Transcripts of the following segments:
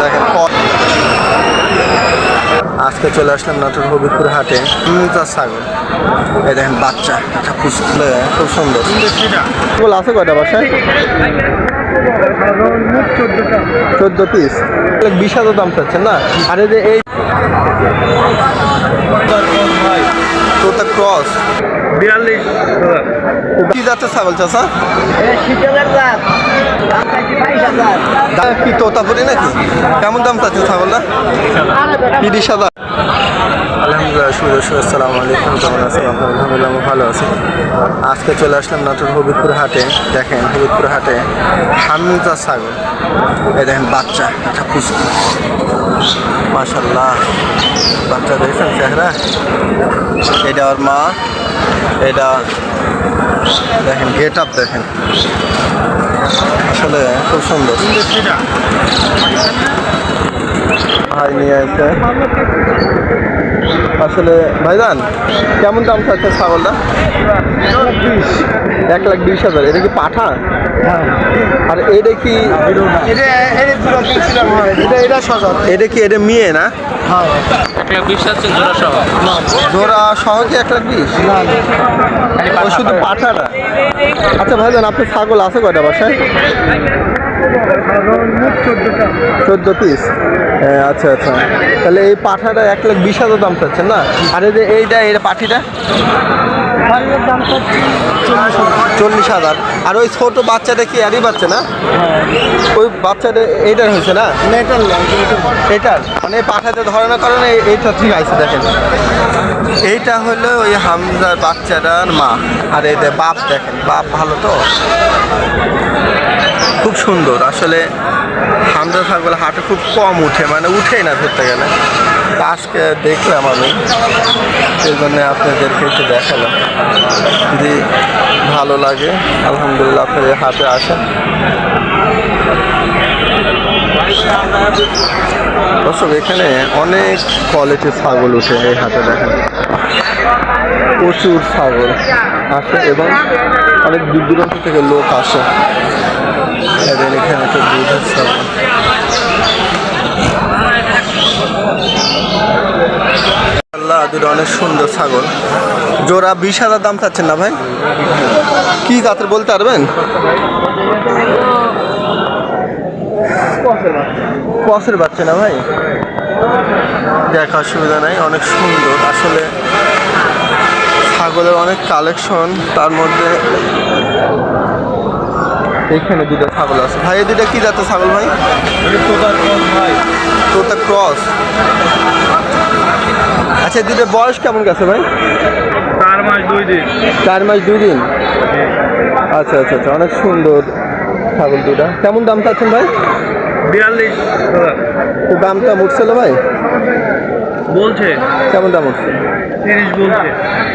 দেখেন আজকে চলে আসলাম নাটোর হবিপুর হাটে। ছাগল। এই দেখেন বাচ্চা একটা পুষলে খুব সুন্দর। ছাগল আছে কয়টা বাসায়? চোদ্দ পিস। বিশ হাজার দাম চাচ্ছেন না? আরে এই যে এই তোতা ক্রস বিয়াল্লিশ কি জাতের ছাগল চাষা কি তোতাপুরি নাকি? কেমন দাম চাচ্ছে ছাগলটা? তিরিশ হাজার। আলহামদুলিল্লাহ সুদর্শন আসসালামু আলাইকুম। কেমন আছেন? আলহামদুলিল্লাহ ভালো আছি। আজকে চলে আসলাম নাটোর হবিবপুর হাটে। দেখেন, হবিবপুর হাটে হামজা ছাগল। এই দেখেন, বাচ্চা, একটা পুষ্টি মাশাল্লাহ বাচ্চা দেখছেন চেহারা? এটা ওর মা। এটা দেখেন, গেট আপ দেখেন। আসলে খুব সুন্দর। ভাই নিয়ে আসছে আসলে ভাইজান, কেমন দাম থাকছে ছাগলটা? এক লাখ বিশ হাজার, এটা কি পাঠা? আর এটা কি এটা কি এটা মেয়ে না? এক লাখ বিশ আছে জোড়া সহ। জোড়া সহ কি এক লাখ বিশ? ও শুধু পাঠাটা আচ্ছা ভাইজান আপনার ছাগল আছে কয়টা বাসায়? চোদ্দ পিস। আচ্ছা আচ্ছা। তাহলে এই পাঠাটা এক লাখ বিশ হাজার দাম চাচ্ছেন না? আর এই যে এইটা এটা পাঠিটা? চল্লিশ হাজার। আর ওই ছোট বাচ্চাটা কি আরই বাচ্চা না? ওই বাচ্চাটা এইটার হয়েছে না? এটার? মানে এই পাঠাতে ধরানোর কারণে এই- এইটা ঠিক আছে দেখেন। এইটা হলো ওই হামজার বাচ্চাটার মা। আর এই বাপ দেখেন বাপ ভালো তো? খুব সুন্দর। আসলে হামজা ছাগল হাটে খুব কম উঠে মানে উঠেই না ধরতে গেলে। আজকে দেখলাম আমি। সেই জন্য আপনাদেরকে একটু দেখালাম। যদি ভালো লাগে, আলহামদুলিল্লাহ আপনাদের হাটে আসেন। দর্শক, এখানে অনেক কোয়ালিটির ছাগল উঠে এই হাটে দেখেন। প্রচুর ছাগল আসে এবং অনেক দূর দূরান্ত থেকে লোক আসে। এখানে তো দুধের ছাগল। দুটো অনেক সুন্দর ছাগল। জোড়া বিশ হাজার দাম চাচ্ছেন না ভাই? কি জাতের বলতে পারবেন? কসের বাচ্চা না ভাই? দেখ অসুবিধা নাই অনেক সুন্দর। আসলে ছাগলের অনেক কালেকশন তার মধ্যে এখানে দুটো ছাগল আছে। ভাই দুটো কি জাতের ছাগল ভাই? ভাই। তোতা ক্রস। আচ্ছা দুটো বয়স কেমন গেছে ভাই? চার মাস দুই দিন। চার মাস দুই দিন? আচ্ছা আচ্ছা আচ্ছা অনেক সুন্দর ছাগল দুটা কেমন দাম চাচ্ছেন ভাই? বিয়াল্লিশ তো দামটা উঠছিল ভাই? বলছে। কেমন দাম উঠছে? তিরিশ বলছে।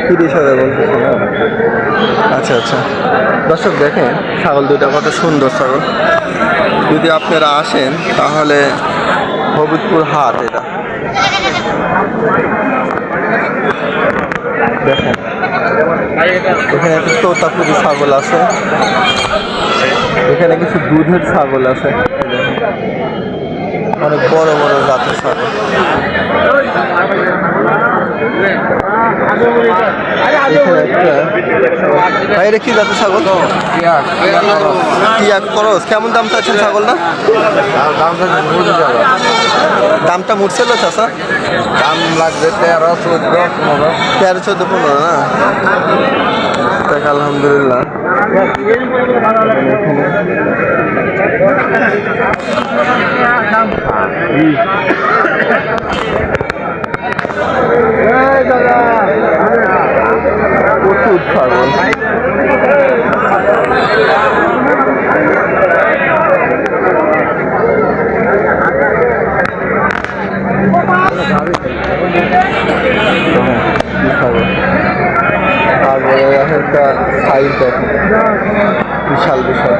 তিরিশ হাজার বলতেছে না আচ্ছা আচ্ছা। দর্শক দেখেন ছাগল দুটা কত সুন্দর ছাগল। যদি আপনারা আসেন তাহলে হবিবপুর হাট এটা। এখানে একটা তোতাপুরি ছাগল আছে। এখানে কিছু দুধের ছাগল আছে। অনেক বড় বড় জাতের ছাগল। কি ছাগল? টিয়া করস। কেমন দাম চাচ্ছেন ছাগলটা? দামটা মুড়ছিল চাষা দাম লাগবে তেরো চোদ্দ পনেরো। তেরো চোদ্দ পনেরো না? দেখ আলহামদুলিল্লাহ। প্রচুর ছাগল। একটা সাইজ দেখেন বিশাল বিশাল।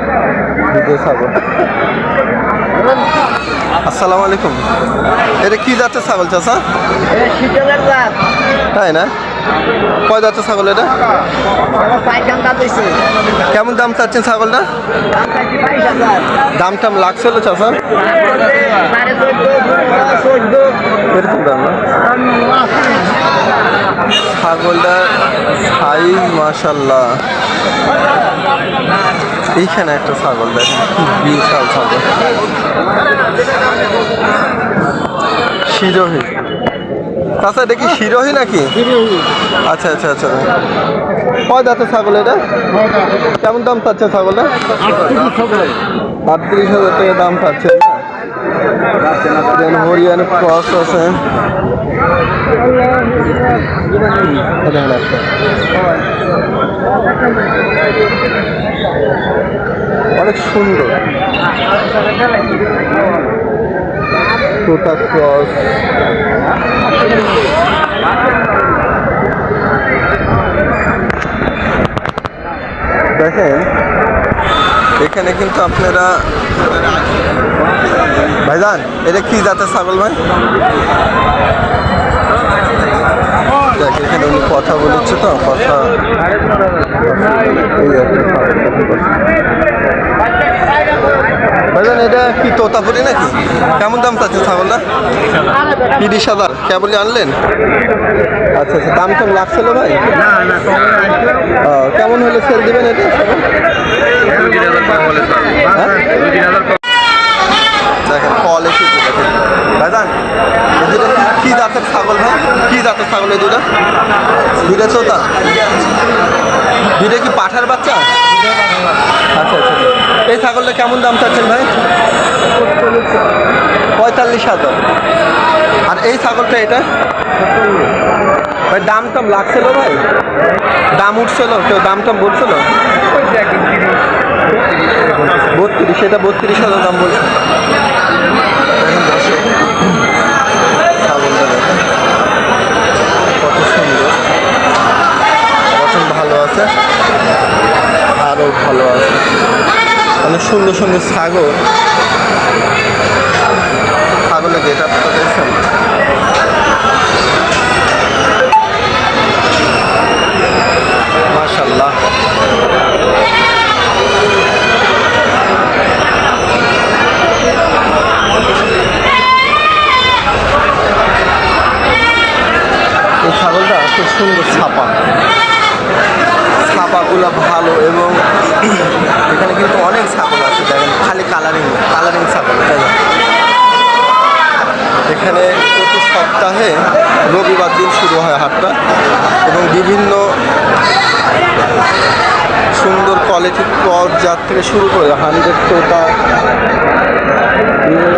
দুধের ছাগল। আসসালামু আলাইকুম। এটা কি জাতের ছাগল চাষা তাই না? কয় যাচ্ছে ছাগল এটা? কেমন দাম চাচ্ছেন ছাগলটা? দাম টাম লাগছিল চাষা এরকম দাম না? ছাগলটা সাইজ মাশাল্লাহ এইখানে একটা ছাগল, দেখেন বিশাল ছাগল। শিরোহী। আচ্ছা এটা কি শিরোহী নাকি? আচ্ছা আচ্ছা আচ্ছা। কয় দাঁতের ছাগল এটা? কেমন দাম পাচ্ছে ছাগলটা? আটত্রিশ হাজার টাকা দাম পাচ্ছে হরিয়ান ক্রস আছে। অনেক সুন্দর। টোটা ক্রস দেখেন এখানে কিন্তু আপনারা ভাইজান, এটা কি জাতের ছাগল ভাই? এখানে উনি কথা বলেছে তো, কথা ভাইজান, এটা কি তোতাপুরি নাকি? কেমন দাম চাচ্ছে ছাগলটা? তিরিশ হাজার। কেবলই আনলেন? আচ্ছা আচ্ছা দাম কেমন লাগছিল ভাই? না না হলে সেল দিবেন এটা? দেখেন কোয়ালিটি দেখেন? ভাইজান দুটো কি- কি জাতের ছাগল ভাই? কি জাতের ছাগল এই দুটা দুটা চোতা? দুটা কি পাঠার বাচ্চা? আচ্ছা আচ্ছা। এই ছাগলটা কেমন দাম চাচ্ছেন ভাই? পঁয়তাল্লিশ হাজার। আর এই ছাগলটা এটা? ভাই, দাম টাম লাগছিল ভাই? দাম উঠছিল, কেউ দাম টাম বলছিল? বত্রিশ, এটা বত্রিশ হাজার দাম বলছে। কত সুন্দর গঠন ভালো আছে। আরও ভালো আছে। অনেক সুন্দর সুন্দর ছাগল। ছাগলের গেট আপটা দেখছেন ছাপাগুলো ভালো এবং এখানে কিন্তু অনেক ছাগল আছে, দেখেন খালি কালারিং কালারিং ছাগল এখানে প্রতি সপ্তাহে রবিবার দিন শুরু হয় হাটটা এবং বিভিন্ন সুন্দর কোয়ালিটির ক্রস জাত থেকে শুরু করে হান্ড্রেড টোটা বিভিন্ন